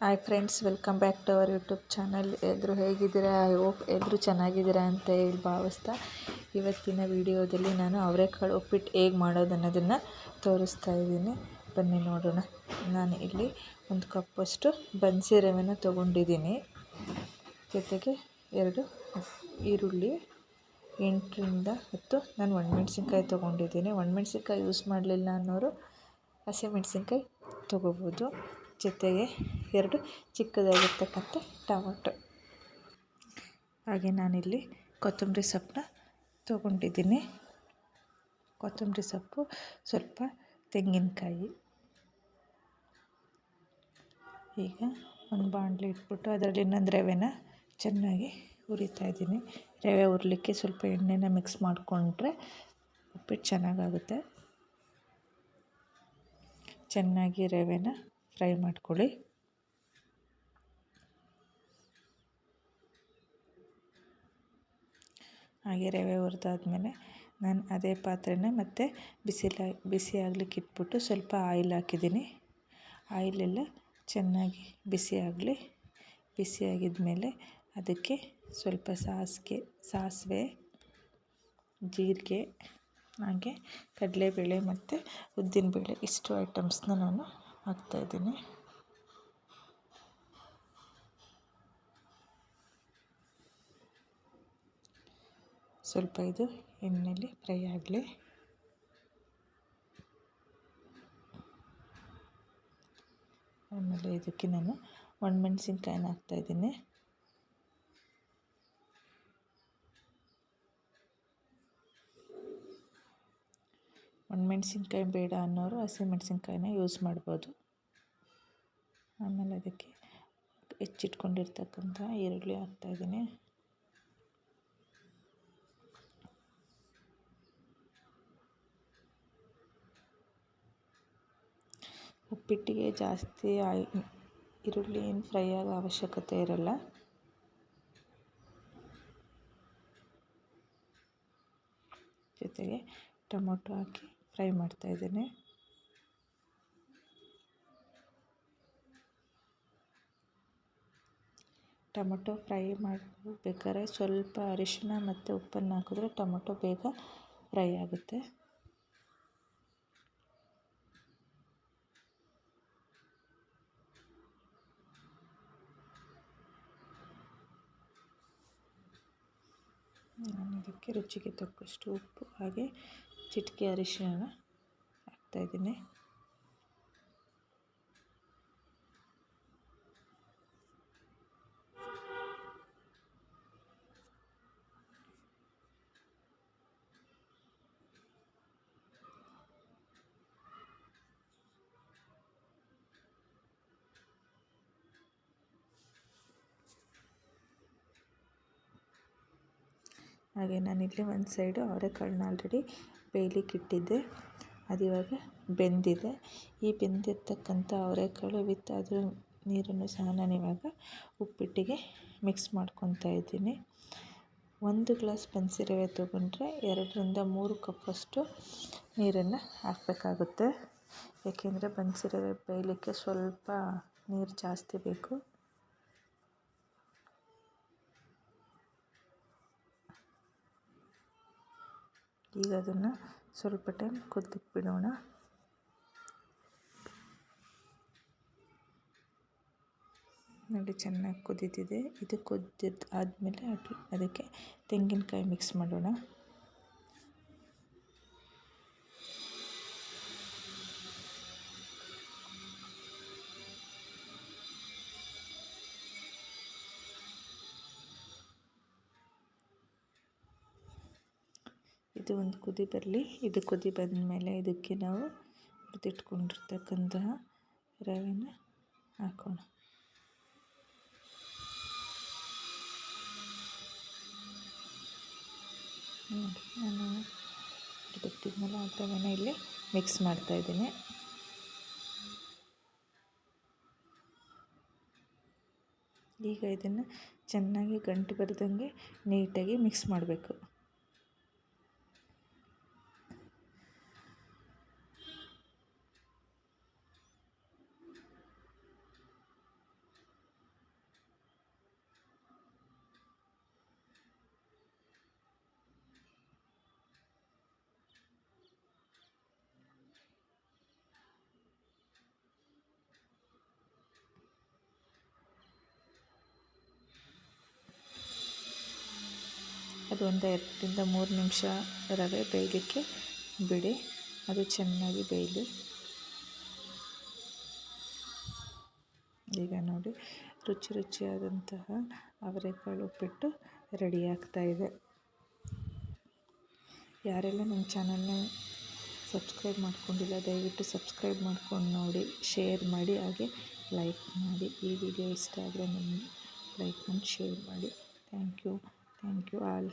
Hi friends welcome back to our YouTube channel ಎಲ್ಲರೂ ಹೇಗಿದ್ದೀರಾ? I hope ಎಲ್ಲರೂ ಚೆನ್ನಾಗಿದ್ದೀರಾ ಅಂತ ಹೇಳಿ ಭಾವಿಸ್ತಾ ಇವತ್ತಿನ ವಿಡಿಯೋದಲ್ಲಿ ನಾನು ಅವರೆಕಾಳು ಉಪ್ಪಿಟ್ಟು ಹೇಗೆ ಮಾಡೋದು ಅನ್ನೋದನ್ನು ತೋರಿಸ್ತಾ ಇದ್ದೀನಿ. ಬನ್ನಿ ನೋಡೋಣ. ನಾನು ಇಲ್ಲಿ ಒಂದು ಕಪ್ಪಷ್ಟು ಬನ್ಸಿ ರವೆನ ತೊಗೊಂಡಿದ್ದೀನಿ. ಜೊತೆಗೆ ಎರಡು ಈರುಳ್ಳಿ, ಎಂಟರಿಂದ ಹತ್ತು. ನಾನು ಒಣಮೆಣ್ಸಿನ್ಕಾಯಿ ತೊಗೊಂಡಿದ್ದೀನಿ. ಒಣಮೆಣ್ಸಿನ್ಕಾಯಿ ಯೂಸ್ ಮಾಡಲಿಲ್ಲ ಅನ್ನೋರು ಹಸಿಮೆಣ್ಸಿನ್ಕಾಯಿ ತೊಗೋಬೋದು. ಜೊತೆಗೆ ಎರಡು ಚಿಕ್ಕದಾಗಿರ್ತಕ್ಕಂಥ ಟೊಮಟೊ. ಹಾಗೆ ನಾನಿಲ್ಲಿ ಕೊತ್ತಂಬರಿ ಸೊಪ್ಪನ್ನ ತೊಗೊಂಡಿದ್ದೀನಿ. ಕೊತ್ತಂಬರಿ ಸೊಪ್ಪು ಸ್ವಲ್ಪ ತೆಂಗಿನಕಾಯಿ. ಈಗ ಒಂದು ಬಾಣಲಿ ಇಟ್ಬಿಟ್ಟು ಅದರಲ್ಲಿ ಇನ್ನೊಂದು ರವೆನ ಚೆನ್ನಾಗಿ ಹುರಿತಾ ಇದ್ದೀನಿ. ರವೆ ಹುರ್ಲಿಕ್ಕೆ ಸ್ವಲ್ಪ ಎಣ್ಣೆನ ಮಿಕ್ಸ್ ಮಾಡಿಕೊಂಡ್ರೆ ಉಪ್ಪಿಟ್ಟು ಚೆನ್ನಾಗಾಗುತ್ತೆ. ಚೆನ್ನಾಗಿ ರವೆನ ಫ್ರೈ ಮಾಡ್ಕೊಳ್ಳಿ. ಹಾಗೆ ರವೆ ಹುರಿದಾದ್ಮೇಲೆ ನಾನು ಅದೇ ಪಾತ್ರೆನ ಮತ್ತೆ ಬಿಸಿಲ, ಬಿಸಿ ಆಗ್ಲಿಕ್ಕೆ ಇಟ್ಬಿಟ್ಟು ಸ್ವಲ್ಪ ಆಯಿಲ್ ಹಾಕಿದ್ದೀನಿ. ಆಯಿಲೆಲ್ಲ ಚೆನ್ನಾಗಿ ಬಿಸಿ ಆಗಲಿ, ಬಿಸಿ ಆಗಿದ್ಮೇಲೆ ಅದಕ್ಕೆ ಸ್ವಲ್ಪ ಸಾಸಿಗೆ, ಸಾಸಿವೆ, ಜೀರಿಗೆ, ಹಾಗೆ ಕಡಲೆಬೇಳೆ ಮತ್ತು ಉದ್ದಿನಬೇಳೆ ಇಷ್ಟು ಐಟಮ್ಸ್ನ ನಾನು ಹಾಕ್ತಾಯಿದ್ದೀನಿ ಸ್ವಲ್ಪ ಇದು ಎಣ್ಣೆಯಲ್ಲಿ ಫ್ರೈ ಆಗಲಿ. ಆಮೇಲೆ ಇದಕ್ಕೆ ನಾನು ಒಣಮೆಣ್ಸಿನ್ಕಾಯಿನ ಹಾಕ್ತಾಯಿದ್ದೀನಿ ಒಣಮೆಣ್ಸಿನ್ಕಾಯಿ ಬೇಡ ಅನ್ನೋರು ಹಸಿಮೆಣ್ಸಿನ್ಕಾಯಿನ ಯೂಸ್ ಮಾಡ್ಬೋದು. ಆಮೇಲೆ ಅದಕ್ಕೆ ಹೆಚ್ಚಿಟ್ಕೊಂಡಿರ್ತಕ್ಕಂಥ ಈರುಳ್ಳಿ ಹಾಕ್ತಾಯಿದ್ದೀನಿ ಉಪ್ಪಿಟ್ಟಿಗೆ ಜಾಸ್ತಿ ಆಯ್, ಈರುಳ್ಳಿ ಏನು ಫ್ರೈ ಆಗೋ ಅವಶ್ಯಕತೆ ಇರಲ್ಲ. ಜೊತೆಗೆ ಟೊಮೊಟೊ ಹಾಕಿ ಫ್ರೈ ಮಾಡ್ತಾ ಇದ್ದೇನೆ. ಟೊಮೊಟೊ ಫ್ರೈ ಮಾಡಬೇಕಾದ್ರೆ ಸ್ವಲ್ಪ ಅರಿಶಿನ ಮತ್ತು ಉಪ್ಪನ್ನು ಹಾಕಿದ್ರೆ ಟೊಮೊಟೊ ಬೇಗ ಫ್ರೈ ಆಗುತ್ತೆ. ನಾನು ಇದಕ್ಕೆ ರುಚಿಗೆ ತಕ್ಕಷ್ಟು ಉಪ್ಪು ಹಾಗೆ ಚಿಟಿಕೆ ಅರಿಶಿನ ಹಾಕ್ತಾಯಿದ್ದೀನಿ ಹಾಗೆ ನಾನಿಲ್ಲಿ ಒಂದು ಸೈಡು ಅವರೆಕಾಳನ್ನ ಆಲ್ರೆಡಿ ಬೇಯಲಿಕ್ಕೆ ಇಟ್ಟಿದೆ ಅದು ಇವಾಗ ಬೆಂದಿದೆ. ಈ ಬೆಂದಿರ್ತಕ್ಕಂಥ ಅವರೆಕಾಳು ವಿತ್ ಅದ್ರ ನೀರನ್ನು ಸಹ ನಾನು ಇವಾಗ ಉಪ್ಪಿಟ್ಟಿಗೆ ಮಿಕ್ಸ್ ಮಾಡ್ಕೊತಾ ಇದ್ದೀನಿ. ಒಂದು ಗ್ಲಾಸ್ ರವೆ ತೊಗೊಂಡ್ರೆ ಎರಡರಿಂದ ಮೂರು ಕಪ್ಪಷ್ಟು ನೀರನ್ನು ಹಾಕಬೇಕಾಗುತ್ತೆ. ಏಕೆಂದರೆ ರವೆ ಬೇಯಲಿಕ್ಕೆ ಸ್ವಲ್ಪ ನೀರು ಜಾಸ್ತಿ ಬೇಕು. ಈಗ ಅದನ್ನು ಸ್ವಲ್ಪ ಟೈಮ್ ಕುದ್ದಕ್ಕೆ ಬಿಡೋಣ ನೋಡಿ ಚೆನ್ನಾಗಿ ಕುದಿತಿದೆ. ಇದು ಕುದ್ದಿದ್ದು ಆದಮೇಲೆ ಅದಕ್ಕೆ ತೆಂಗಿನಕಾಯಿ ಮಿಕ್ಸ್ ಮಾಡೋಣ. ಇದು ಒಂದು ಕುದಿ ಬರಲಿ. ಇದು ಕುದಿ ಬಂದ ಮೇಲೆ ಇದಕ್ಕೆ ನಾವು ಹುರಿದಿಟ್ಕೊಂಡಿರ್ತಕ್ಕಂತಹ ರವೆನ ಹಾಕೋಣ. ನೋಡಿ, ನಾನು ಹುರಿದಿಟ್ಟಿದ್ಮೇಲೆ ಆ ರವೆನ ಇಲ್ಲಿ ಮಿಕ್ಸ್ ಮಾಡ್ತಾ ಇದ್ದೀನಿ. ಈಗ ಇದನ್ನು ಚೆನ್ನಾಗಿ ಗಂಟು ಬರೆದಂಗೆ ನೀಟಾಗಿ ಮಿಕ್ಸ್ ಮಾಡಬೇಕು. ಅದು ಒಂದು ಎರಡರಿಂದ ಮೂರು ನಿಮಿಷ ರವೆ ಬೇಯಲಿಕ್ಕೆ ಬಿಡಿ. ಅದು ಚೆನ್ನಾಗಿ ಬೇಯಲಿ. ಈಗ ನೋಡಿ, ರುಚಿ ರುಚಿಯಾದಂತಹ ಅವರೆಕಾಳು ಉಪ್ಪಿಟ್ಟು ರೆಡಿ ಇದೆ. ಯಾರೆಲ್ಲ ನನ್ನ ಚಾನಲ್ನ ಸಬ್ಸ್ಕ್ರೈಬ್ ಮಾಡ್ಕೊಂಡಿಲ್ಲ, ದಯವಿಟ್ಟು ಸಬ್ಸ್ಕ್ರೈಬ್ ಮಾಡ್ಕೊಂಡು ನೋಡಿ ಶೇರ್ ಮಾಡಿ, ಹಾಗೆ ಲೈಕ್ ಮಾಡಿ. ಈ ವಿಡಿಯೋ ಇಷ್ಟ ಆದರೆ ನಿಮ್ಮ ಲೈಕ್ ಮಾಡಿ ಶೇರ್ ಮಾಡಿ. Thank you thank you all